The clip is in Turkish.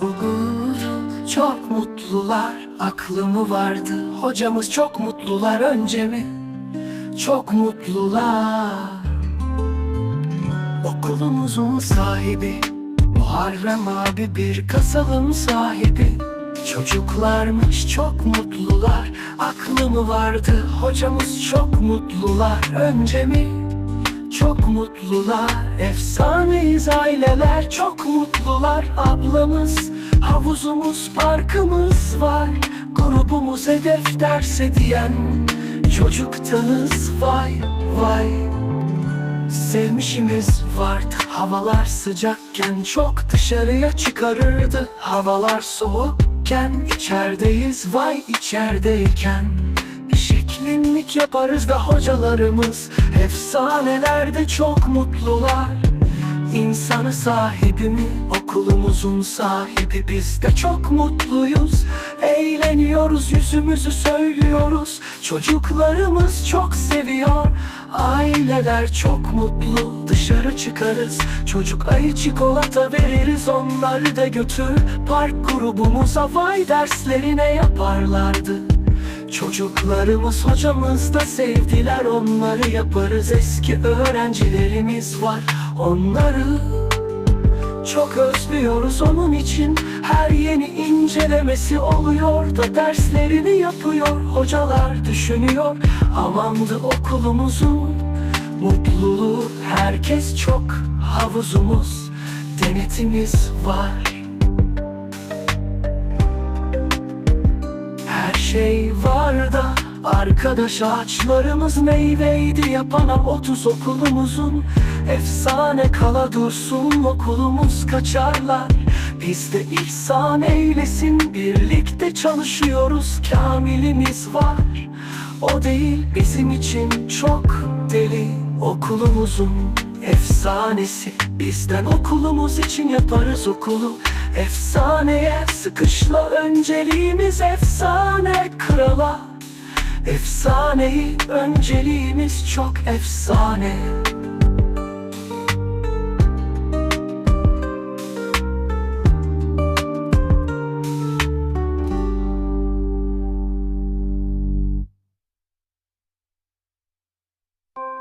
Uğur çok mutlular aklımı vardı Hocamız çok mutlular önce mi? Çok mutlular Okulumuzun sahibi Muharrem abi bir kasalın sahibi Çocuklarmış çok mutlular Aklımı vardı hocamız çok mutlular Önce mi? Mutlular. Efsaneyiz aileler çok mutlular. Ablamız, havuzumuz, parkımız var. Grubumuz hedef derse diyen Çocuktanız vay vay. Sevmişimiz vardı Havalar sıcakken çok dışarıya çıkarırdı. Havalar soğukken içerideyiz vay içerideyken. Şeklinlik yaparız ve hocalarımız Efsanelerde çok mutlular. İnsanı sahibi mi? Okulumuzun sahibi biz de çok mutluyuz. Eğleniyoruz yüzümüzü söylüyoruz. Çocuklarımız çok seviyor. Aileler çok mutlu. Dışarı çıkarız. Çocuk ayı çikolata veririz. Onları da götür. Park grubumuza vay derslerine yaparlardı Çocuklarımız hocamız da sevdiler Onları yaparız eski öğrencilerimiz var. Onları çok özlüyoruz onun için Her yeni incelemesi oluyor da Derslerini yapıyor hocalar düşünüyor. Amandı okulumuzun mutluluğu Herkes çok havuzumuz denetimiz var şey var da Arkadaş ağaçlarımız meyveydi yapana otuz okulumuzun. Efsane kala dursun okulumuz kaçarlar. Biz de ihsan eylesin birlikte çalışıyoruz. Kamilimiz var o değil bizim için çok deli Okulumuzun efsanesi. Bizden okulumuz için yaparız okulu. Efsaneye sıkışla önceliğimiz efsane Efsaneyi önceliğimiz çok efsane